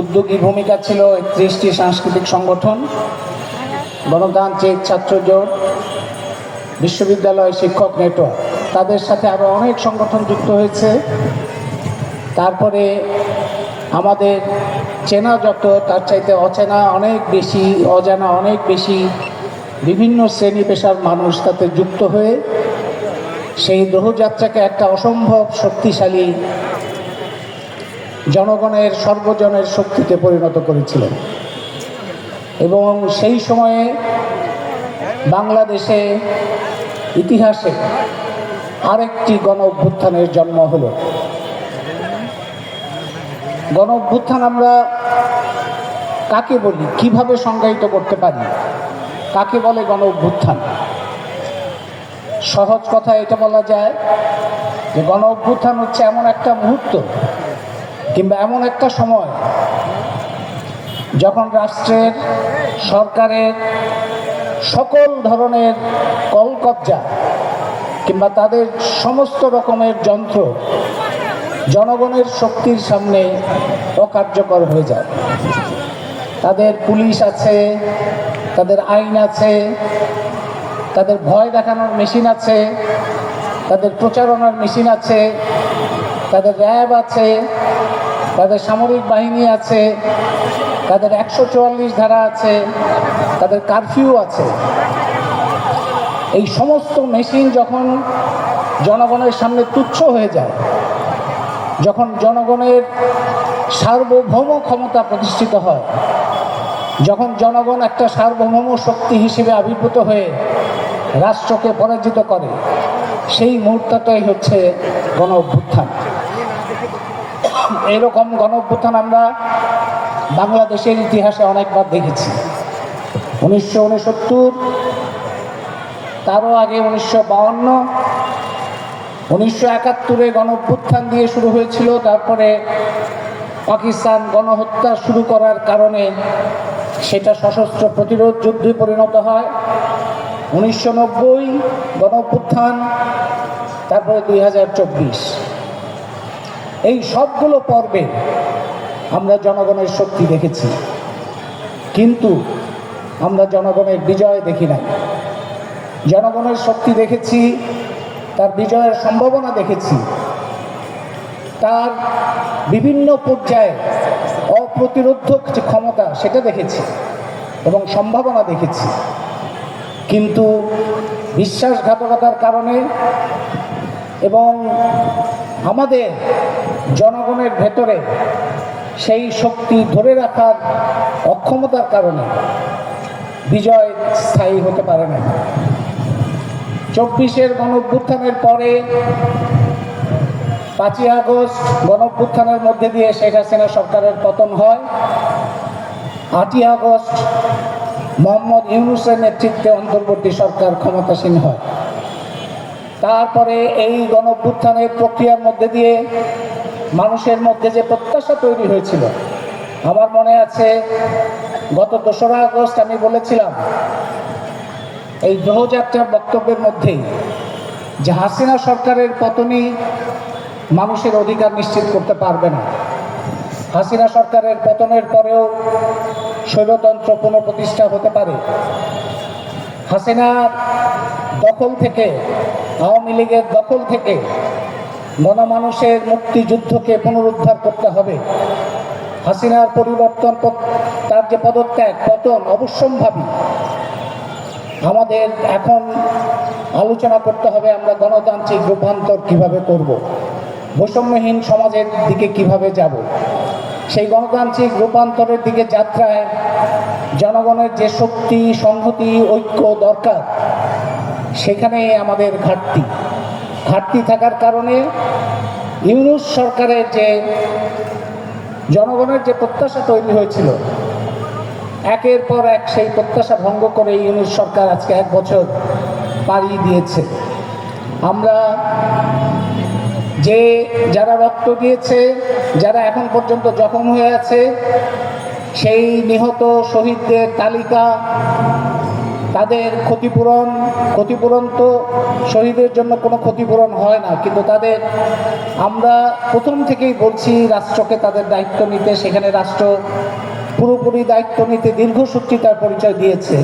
উদ্যোগী ভূমিকা ছিল একত্রিশটি সাংস্কৃতিক সংগঠন। গণতান্ত্রিক ছাত্র জোট, বিশ্ববিদ্যালয় শিক্ষক নেটওয়ার্ক। তাদের সাথে আরও অনেক সংগঠন যুক্ত হয়েছে। তারপরে আমাদের চেনা যত, তার চাইতে অচেনা অনেক বেশি, অজানা অনেক বেশি বিভিন্ন শ্রেণি পেশার মানুষ তাতে যুক্ত হয়ে সেই গ্রহযাত্রাকে একটা অসম্ভব শক্তিশালী জনগণের সর্বজনের শক্তিতে পরিণত করেছিলেন। এবং সেই সময়ে বাংলাদেশে ইতিহাসে আরেকটি গণ অভ্যুত্থানের জন্ম হলো। গণ অভ্যুত্থান আমরা কাকে বলি? কীভাবে সংজ্ঞায়িত করতে পারি? কাকে বলে গণ অভ্যুত্থান সহজ কথা এটা বলা যায় যে গণ অভ্যুত্থান হচ্ছে এমন একটা মুহূর্ত কিংবা এমন একটা সময় যখন রাষ্ট্রের, সরকারের সকল ধরনের কলকবজা কিংবা তাদের সমস্ত রকমের যন্ত্র জনগণের শক্তির সামনে অকার্যকর হয়ে যায়। তাদের পুলিশ আছে, তাদের আইন আছে, তাদের ভয় দেখানোর মেশিন আছে, তাদের প্রচারণার মেশিন আছে তাদের র্যাব আছে, তাদের সামরিক বাহিনী আছে, তাদের একশো চুয়াল্লিশ ধারা আছে, তাদের কারফিউ আছে। এই সমস্ত মেশিন যখন জনগণের সামনে তুচ্ছ হয়ে যায়, যখন জনগণের সার্বভৌম ক্ষমতা প্রতিষ্ঠিত হয়, যখন জনগণ একটা সার্বভৌম শক্তি হিসেবে আবির্ভূত হয়ে রাষ্ট্রকে পরাজিত করে, সেই মুহূর্তটাই হচ্ছে গণ অভ্যুত্থান এরকম গণ আমরা বাংলাদেশের ইতিহাসে অনেকবার দেখেছি। উনিশশো উনসত্তর, তারও আগে উনিশশো বাউন্ন, উনিশশো একাত্তরে গণঅভ্যুত্থান দিয়ে শুরু হয়েছিল, তারপরে পাকিস্তান গণহত্যা শুরু করার কারণে সেটা সশস্ত্র প্রতিরোধ যুদ্ধে পরিণত হয়। উনিশশো নব্বই গণ তারপরে দুই হাজার চব্বিশ। এই সবগুলো পর্বে আমরা জনগণের শক্তি দেখেছি। কিন্তু আমরা জনগণের বিজয় দেখি না জনগণের শক্তি দেখেছি, তার বিজয়ের সম্ভাবনা দেখেছি। তার বিভিন্ন পর্যায়ে অপ্রতিরোধক যে ক্ষমতা, সেটা দেখেছি এবং সম্ভাবনা দেখেছি। কিন্তু বিশ্বাসঘাতকতার কারণে এবং আমাদের জনগণের ভেতরে সেই শক্তি ধরে রাখার অক্ষমতার কারণে বিজয় স্থায়ী হতে পারে না। চব্বিশের গণ অভ্যুত্থানের পরে পাঁচই আগস্ট গণ অভ্যুত্থানের মধ্যে দিয়ে শেখ হাসিনা সরকারের পতন হয়। আটই আগস্ট মোহাম্মদ ইউনুসের নেতৃত্বে অন্তর্বর্তী সরকার ক্ষমতাসীন হয়। তারপরে এই গণ অভ্যুত্থানের প্রক্রিয়ার মধ্যে দিয়ে মানুষের মধ্যে যে প্রত্যাশা তৈরি হয়েছিল, আমার মনে আছে গত দোসরা আগস্ট আমি বলেছিলাম, এই গ্রহযাত্রার বক্তব্যের মধ্যেই যে হাসিনা সরকারের পতনই মানুষের অধিকার নিশ্চিত করতে পারবে না। হাসিনা সরকারের পতনের পরেও স্বৈরতন্ত্র পুনঃপ্রতিষ্ঠা হতে পারে। হাসিনার দখল থেকে, আওয়ামী লীগের দখল থেকে গণমানুষের মুক্তিযুদ্ধকে পুনরুদ্ধার করতে হবে। হাসিনার পরিবর্তন তার যে পদত্যাগ, পতন অবশ্যম্ভাবী। আমাদের এখন আলোচনা করতে হবে আমরা গণতান্ত্রিক রূপান্তর কীভাবে করব। বৈষম্যহীন সমাজের দিকে কীভাবে যাব। সেই গণতান্ত্রিক রূপান্তরের দিকে যাত্রায় জনগণের যে শক্তি, সংহতি, ঐক্য দরকার সেখানে আমাদের ঘাটতি। ঘাটতি থাকার কারণে ইউনুস সরকারের যে জনগণের যে প্রত্যাশা তৈরি হয়েছিল, একের পর এক সেই প্রত্যাশা ভঙ্গ করে ইউনুস সরকার আজকে এক বছর পাড়িয়ে দিয়েছে। আমরা যে যারা রক্ত দিয়েছে, যারা এখন পর্যন্ত জখম হয়ে আছে, সেই নিহত শহীদদের তালিকা তাদের ক্ষতিপূরণ ক্ষতিপূরণ তো শহীদের জন্য কোনো ক্ষতিপূরণ হয় না, কিন্তু তাদের আমরা প্রথম থেকেই বলছি রাষ্ট্রকে তাদের দায়িত্ব নিতে। সেখানে রাষ্ট্র পুরোপুরি দায়িত্ব নিতে দীর্ঘসূত্রিতার পরিচয় দিয়েছে।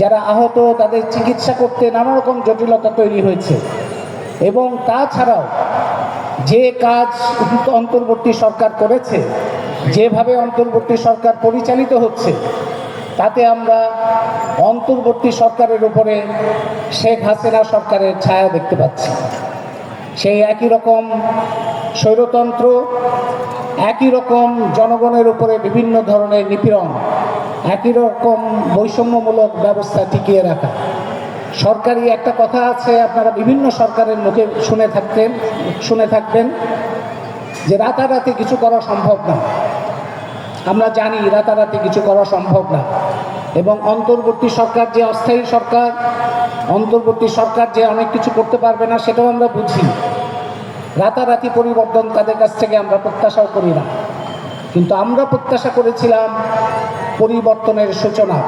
যারা আহত তাদের চিকিৎসা করতে নানা রকম জটিলতা তৈরি হয়েছে। এবং তাছাড়াও যে কাজ অন্তর্বর্তী সরকার করেছে, যেভাবে অন্তর্বর্তী সরকার পরিচালিত হচ্ছে তাতে আমরা অন্তর্বর্তী সরকারের উপরে শেখ হাসিনা সরকারের ছায়া দেখতে পাচ্ছি। সেই একই রকম স্বৈরতন্ত্র, একই রকম জনগণের উপরে বিভিন্ন ধরনের নিপীড়ন, একই রকম বৈষম্যমূলক ব্যবস্থা টিকিয়ে রাখা। সরকারি একটা কথা আছে, আপনারা বিভিন্ন সরকারের মুখে শুনে থাকতেন, শুনে থাকবেন যে রাতারাতি কিছু করা সম্ভব না। আমরা জানি রাতারাতি কিছু করা সম্ভব না। এবং অন্তর্বর্তী সরকার যে অস্থায়ী সরকার, অন্তর্বর্তী সরকার যে অনেক কিছু করতে পারবে না, সেটাও আমরা বুঝি। রাতারাতি পরিবর্তন তাদের কাছ থেকে আমরা প্রত্যাশাও করি না। কিন্তু আমরা প্রত্যাশা করেছিলাম পরিবর্তনের সূচনা।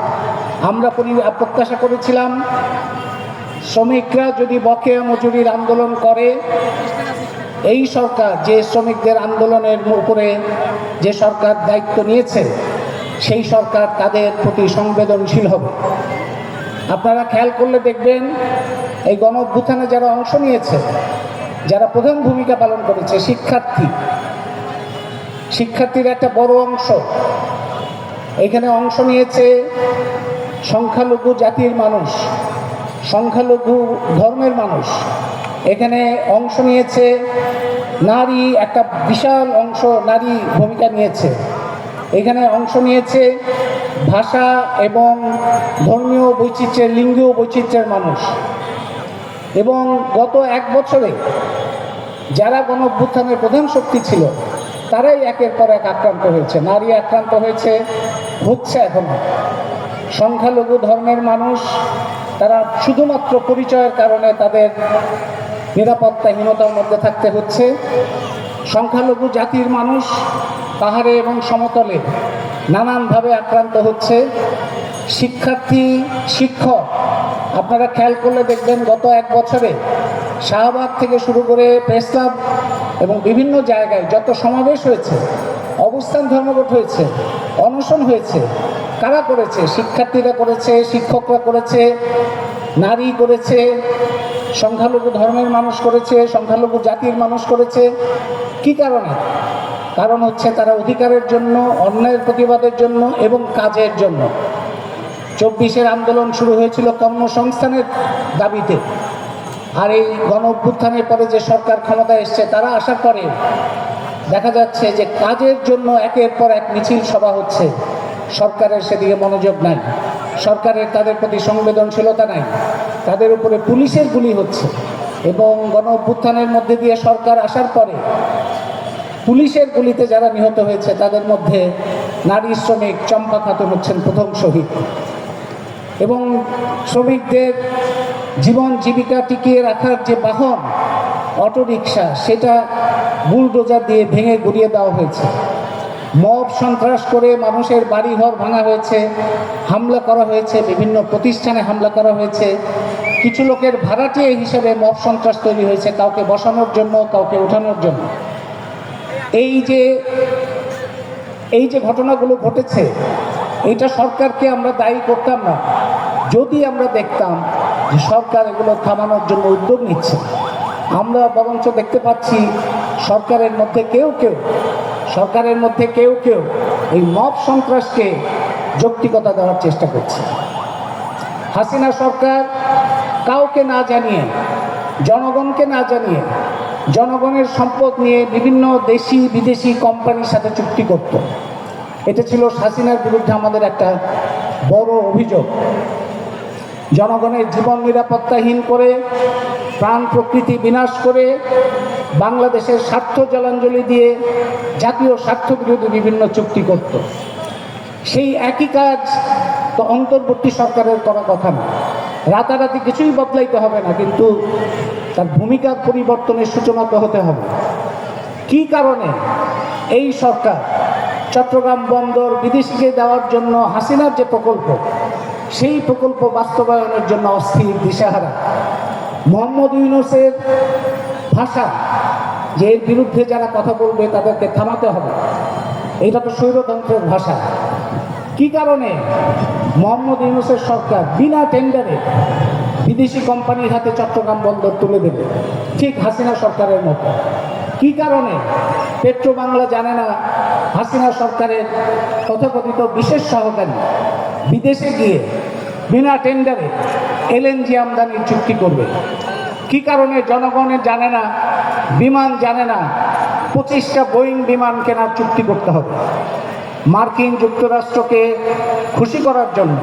আমরা প্রত্যাশা করেছিলাম শ্রমিকরা যদি বকেয়া মজুরির আন্দোলন করে এই সরকার যে শ্রমিকদের আন্দোলনের উপরে যে সরকার দায়িত্ব নিয়েছে, সেই সরকার তাদের প্রতি সংবেদনশীল হবে। আপনারা খেয়াল করলে দেখবেন, এই গণ অভ্যুত্থানে যারা অংশ নিয়েছে, যারা প্রধান ভূমিকা পালন করেছে, শিক্ষার্থী। শিক্ষার্থীর একটা বড় অংশ। এখানে অংশ নিয়েছে সংখ্যালঘু জাতির মানুষ, সংখ্যালঘু ধর্মের মানুষ। এখানে অংশ নিয়েছে নারী, একটা বিশাল অংশ নারী ভূমিকা নিয়েছে। এখানে অংশ নিয়েছে ভাষা এবং ধর্মীয় বৈচিত্র্যের, লিঙ্গীয় বৈচিত্র্যের মানুষ। এবং গত এক বছরে যারা গণ প্রধান শক্তি ছিল, তারাই একের পর এক আক্রান্ত হয়েছে। নারী আক্রান্ত হয়েছে, হচ্ছে এখনও। সংখ্যালঘু ধর্মের মানুষ, তারা শুধুমাত্র পরিচয়ের কারণে তাদের নিরাপত্তাহীনতার মধ্যে থাকতে হচ্ছে। সংখ্যালঘু জাতির মানুষ পাহাড়ে এবং সমতলে নানানভাবে আক্রান্ত হচ্ছে। শিক্ষার্থী, শিক্ষক, আপনারা খেয়াল করলে দেখবেন গত এক বছরে শাহবাগ থেকে শুরু করে প্রেস ক্লাব এবং বিভিন্ন জায়গায় যত সমাবেশ হয়েছে, অবস্থান ধর্মঘট হয়েছে, অনশন হয়েছে, কারা করেছে? শিক্ষার্থীরা করেছে, শিক্ষকরা করেছে, নারী করেছে সংখ্যালঘু ধর্মের মানুষ করেছে, সংখ্যালঘু জাতির মানুষ করেছে। কি কারণে? কারণ হচ্ছে তারা অধিকারের জন্য, অন্যায়ের প্রতিবাদের জন্য এবং কাজের জন্য। চব্বিশের আন্দোলন শুরু হয়েছিল কর্মসংস্থানের দাবিতে। আর এই গণ অভ্যুত্থানের পরে যে সরকার ক্ষমতায় এসছে, তারা আসার পরে দেখা যাচ্ছে যে কাজের জন্য একের পর এক মিছিল সভা হচ্ছে। সরকারের সেদিকে মনোযোগ নাই। সরকারের তাদের প্রতি সংবেদনশীলতা নাই। তাদের উপরে পুলিশের গুলি হচ্ছে এবং গণ অভ্যুত্থানের মধ্যে দিয়ে সরকার আসার পরে পুলিশের গুলিতে যারা নিহত হয়েছে, তাদের মধ্যে নারী শ্রমিক চম্পা খাতুন হচ্ছেন প্রথম শহীদ। এবং শ্রমিকদের জীবন জীবিকা টিকিয়ে রাখার যে বাহন, অটোরিকশা, সেটা বুলডোজার দিয়ে ভেঙে গুড়িয়ে দেওয়া হয়েছে। মব সন্ত্রাস করে মানুষের বাড়িঘর ভাঙা হয়েছে, হামলা করা হয়েছে, বিভিন্ন প্রতিষ্ঠানে হামলা করা হয়েছে। কিছু লোকের ভাড়াটিয়া হিসেবে মব সন্ত্রাস তৈরি হয়েছে, কাউকে বসানোর জন্য, কাউকে ওঠানোর জন্য। এই যে এই যে ঘটনাগুলো ঘটেছে এটা সরকারকে আমরা দায়ী করতাম না। যদি আমরা দেখতাম যে সরকার এগুলো থামানোর জন্য উদ্যোগ নিচ্ছে, আমরা বরঞ্চ দেখতে পাচ্ছি সরকারের মধ্যে কেউ কেউ, সরকারের মধ্যে কেউ কেউ এই মব সন্ত্রাসকে যৌক্তিকতা দেওয়ার চেষ্টা করছে। হাসিনা সরকার কাউকে না জানিয়ে, জনগণকে না জানিয়ে, জনগণের সম্পদ নিয়ে বিভিন্ন দেশি, বিদেশি কোম্পানির সাথে চুক্তি করত। এটা ছিল হাসিনার বিরুদ্ধে আমাদের একটা বড় অভিযোগ। জনগণের জীবন নিরাপত্তাহীন করে, প্রাণ প্রকৃতি বিনাশ করে, বাংলাদেশের স্বার্থ জলাঞ্জলি দিয়ে জাতীয় স্বার্থ বিরোধী বিভিন্ন চুক্তি করত। সেই একই কাজ তো অন্তর্বর্তী সরকারের করা কথা না। রাতারাতি কিছুই বদলাইতে হবে না, কিন্তু তার ভূমিকার পরিবর্তনের সূচনা তো হতে হবে। কি কারণে? এই সরকার চট্টগ্রাম বন্দর বিদেশিকে দেওয়ার জন্য হাসিনার যে প্রকল্প, সেই প্রকল্প বাস্তবায়নের জন্য অস্থির দিশাহারা। মোহাম্মদ ইউনুসের ভাষা, যে এর বিরুদ্ধে যারা কথা বলবে তাদেরকে থামাতে হবে। এটা তো স্বৈরতন্ত্রের ভাষা। কি কারণে? মোহাম্মদ ইউনুসের সরকার বিনা টেন্ডারে বিদেশি কোম্পানির হাতে চট্টগ্রাম বন্দর তুলে দেবে। ঠিক হাসিনা সরকারের মতো। কি কারণে? পেট্রো বাংলা জানে না। হাসিনা সরকারের তথাকথিত বিশেষ সহকারী বিদেশে গিয়ে বিনা টেন্ডারে এলএনজি আমদানির চুক্তি করবে। কি কারণে? জনগণের জানে না, বিমান জানে না। পঁচিশটা বোয়িং বিমান কেনার চুক্তি করতে হবে। মার্কিন যুক্তরাষ্ট্রকে খুশি করার জন্য,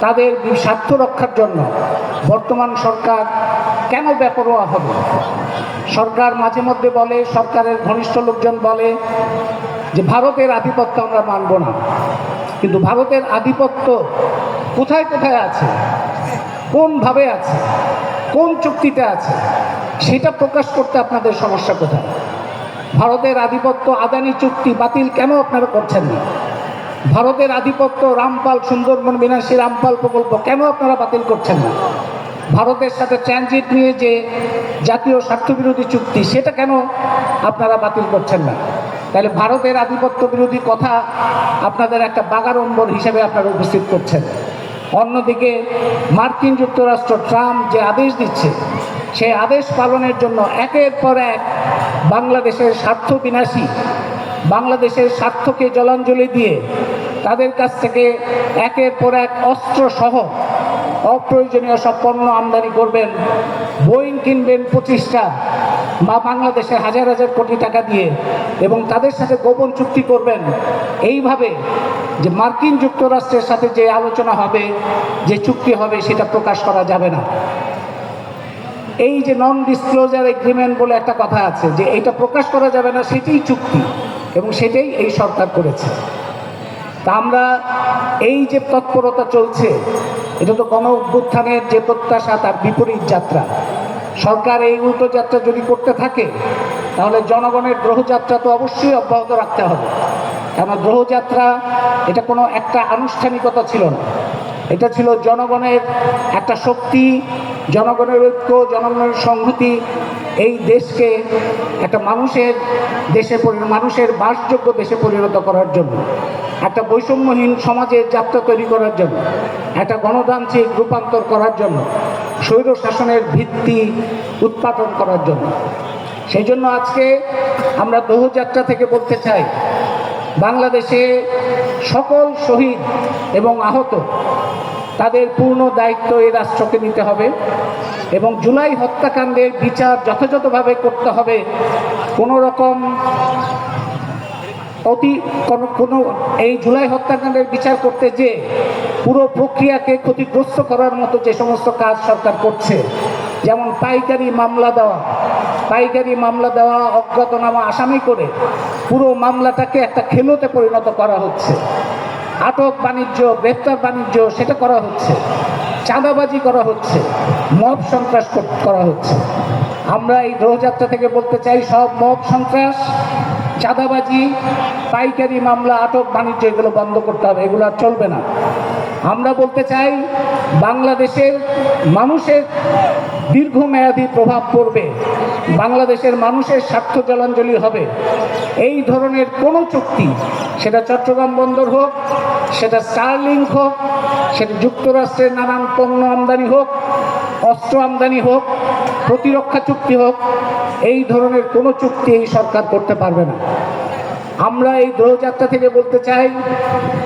তাদের স্বার্থ রক্ষার জন্য বর্তমান সরকার কেন বেপরোয়া হবে? সরকার মাঝে মধ্যে বলে, সরকারের ঘনিষ্ঠ লোকজন বলে যে, ভারতের আধিপত্য আমরা মানব না। কিন্তু ভারতের আধিপত্য কোথায় কোথায় আছে? কোনভাবে আছে? কোন চুক্তিতে আছে? সেটা প্রকাশ করতে আপনাদের সমস্যা কোথায়? ভারতের আধিপত্য আদানি চুক্তি বাতিল কেন আপনারা করছেন না? ভারতের আধিপত্য রামপাল সুন্দরবন বিনাশী রামপাল প্রকল্প কেন আপনারা বাতিল করছেন না? ভারতের সাথে ট্রানজিট নিয়ে যে জাতীয় স্বার্থবিরোধী চুক্তি, সেটা কেন আপনারা বাতিল করছেন না? তাহলে ভারতের আধিপত্য বিরোধী কথা আপনাদের একটা বাগাড়ম্বর হিসেবে আপনারা উপস্থিত করছেন। অন্যদিকে মার্কিন যুক্তরাষ্ট্র ট্রাম্প যে আদেশ দিচ্ছে সেই আদেশ পালনের জন্য একের পর এক বাংলাদেশের স্বার্থ বিনাশী, বাংলাদেশের স্বার্থকে জলাঞ্জলি দিয়ে তাদের কাছ থেকে একের পর এক অস্ত্র সহ অপ্রয়োজনীয় সব পণ্য আমদানি করবেন বোয়িং কিনবেন পঁচিশটা বা বাংলাদেশে হাজার হাজার কোটি টাকা দিয়ে এবং তাদের সাথে গোপন চুক্তি করবেন। এইভাবে যে মার্কিন যুক্তরাষ্ট্রের সাথে যে আলোচনা হবে, যে চুক্তি হবে, সেটা প্রকাশ করা যাবে না। এই যে নন ডিসক্লোজার এগ্রিমেন্ট বলে একটা কথা আছে, যে এটা প্রকাশ করা যাবে না, সেটাই চুক্তি, এবং সেটাই এই সরকার করেছে। তা আমরা এই যে তৎপরতা চলছে, এটা তো গণ অভ্যুত্থানের যে প্রত্যাশা, তার বিপরীত যাত্রা। সরকার এই উল্টো যাত্রা যদি করতে থাকে, তাহলে জনগণের গ্রহযাত্রা তো অবশ্যই অব্যাহত রাখতে হবে। কেন গ্রহযাত্রা, এটা কোনো একটা আনুষ্ঠানিকতা ছিল না। এটা ছিল জনগণের একটা শক্তি, জনগণের ঐক্য, জনগণের সংহতি। এই দেশকে একটা মানুষের দেশে মানুষের বাসযোগ্য দেশে পরিণত করার জন্য, একটা বৈষম্যহীন সমাজের যাত্রা তৈরি করার জন্য, একটা গণতান্ত্রিক রূপান্তর করার জন্য, স্বৈর শাসনের ভিত্তি উৎপাদন করার জন্য। সেই জন্য আজকে আমরা দোহযাত্রা থেকে বলতে চাই বাংলাদেশে সকল শহীদ এবং আহত, তাদের পূর্ণ দায়িত্ব এ রাষ্ট্রকে নিতে হবে এবং জুলাই হত্যাকাণ্ডের বিচার যথাযথভাবে করতে হবে। কোনো রকম অতি কোনো কোনো এই জুলাই হত্যাকাণ্ডের বিচার করতে যে পুরো প্রক্রিয়াকে ক্ষতিগ্রস্ত করার মতো যে সমস্ত কাজ সরকার করছে, যেমন পাইকারি মামলা দেওয়া, পাইকারি মামলা দেওয়া, অজ্ঞাতনামা আসামি করে পুরো মামলাটাকে একটা খেলোতে পরিণত করা হচ্ছে। আটক বাণিজ্য, গ্রেপ্তার বাণিজ্য সেটা করা হচ্ছে। চাঁদাবাজি করা হচ্ছে। মব সন্ত্রাস কর- হচ্ছে। আমরা এই গ্রহযাত্রা থেকে বলতে চাই, সব মব সন্ত্রাস, চাঁদাবাজি, পাইকারি মামলা, আটক বাণিজ্য, এগুলো বন্ধ করতে হবে। এগুলো আর চলবে না। আমরা বলতে চাই, বাংলাদেশের মানুষের দীর্ঘমেয়াদী প্রভাব পড়বে, বাংলাদেশের মানুষের স্বার্থ জলাঞ্জলি হবে। এই ধরনের কোনো চুক্তি, সেটা চট্টগ্রাম বন্দর হোক, সেটা স্টারলিংক হোক, সেটা যুক্তরাষ্ট্রের নানান পণ্য আমদানি হোক, অস্ত্র আমদানি হোক, প্রতিরক্ষা চুক্তি হোক, এই ধরনের কোনো চুক্তি এই সরকার করতে পারবে না। আমরা এই গ্রহযাত্রা থেকে বলতে চাই,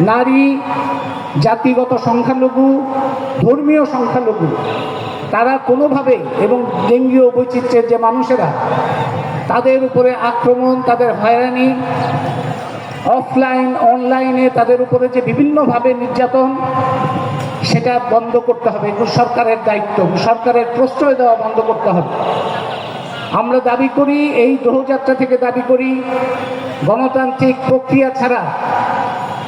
নারী জাতিগত সংখ্যালঘু, ধর্মীয় সংখ্যালঘু, তারা কোনোভাবেই এবং লিঙ্গীয় বৈচিত্র্যের যে মানুষেরা, তাদের উপরে আক্রমণ, তাদের হয়রানি, অফলাইন, অনলাইনে তাদের উপরে যে বিভিন্নভাবে নির্যাতন, সেটা বন্ধ করতে হবে। সরকারের দায়িত্ব, সরকারের প্রশ্রয় দেওয়া বন্ধ করতে হবে। আমরা দাবি করি, এই গ্রহযাত্রা থেকে দাবি করি, গণতান্ত্রিক প্রক্রিয়া ছাড়া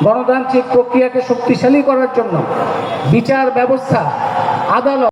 গণতান্ত্রিক প্রক্রিয়াকে শক্তিশালী করার জন্য বিচার ব্যবস্থা আদালত